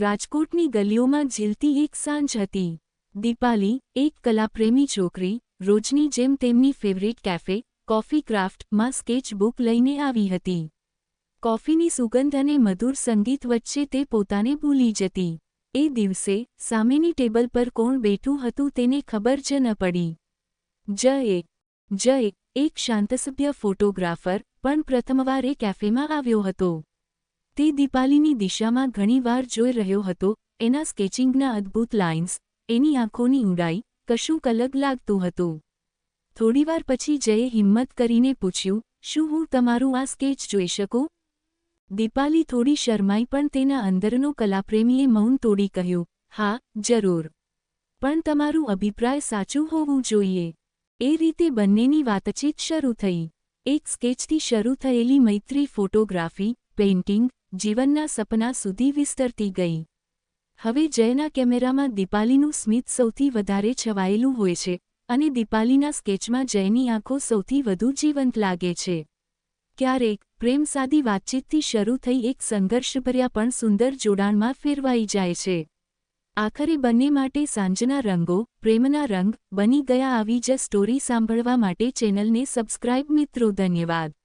રાજકોટની ગલીઓમાં ઝીલતી એક સાંજ હતી. દીપાલી, એક કલાપ્રેમી છોકરી, રોજની જેમ તેમની ફેવરિટ કેફે, કોફી ક્રાફ્ટમાં સ્કેચ બુક લઈને આવી હતી. કોફીની સુગંધ અને મધુર સંગીત વચ્ચે તે પોતાને ભૂલી જતી. એ દિવસે સામેની ટેબલ પર કોણ બેઠું હતું તેને ખબર જ ન પડી. જય જય, એક શાંતસભ્ય ફોટોગ્રાફર, પણ પ્રથમવાર કેફેમાં આવ્યો હતો. તે દીપાલીની દિશામાં ઘણીવાર જોઈ રહ્યો હતો. એના સ્કેચિંગના અદ્ભુત લાઇન્સ, એની આંખોની ઊંડાઈ, કશુંક અલગ લાગતું હતું. થોડીવાર પછી જયે હિંમત કરીને પૂછ્યું, શું હું તમારું આ સ્કેચ જોઈ શકું? દીપાલી થોડી શરમાઈ પણ તેના અંદરનો કલાપ્રેમીએ મૌન તોડી કહ્યું, હા, જરૂર. પણ તમારું અભિપ્રાય સાચું હોવું જોઈએ. એ રીતે બંનેની વાતચીત શરૂ થઈ. એક સ્કેચથી શરૂ થયેલી મૈત્રી ફોટોગ્રાફી, પેઇન્ટિંગ જીવનના સપના સુધી વિસ્તરતી ગઈ. હવે જયના કેમેરામાં દીપાલીનું સ્મિત સૌથી વધારે છવાયેલું હોય છે અને દીપાલીના સ્કેચમાં જયની આંખો સૌથી વધુ જીવંત લાગે છે. ક્યારેક પ્રેમ સાદી વાતચીતથી શરૂ થઈ એક સંઘર્ષભર્યા પણ સુંદર જોડાણમાં ફેરવાઈ જાય છે. આખરે બંને માટે સાંજના રંગો, પ્રેમના રંગ બની ગયા આવી જ સ્ટોરી સાંભળવા માટે ચેનલને સબસ્ક્રાઇબ મિત્રો, ધન્યવાદ.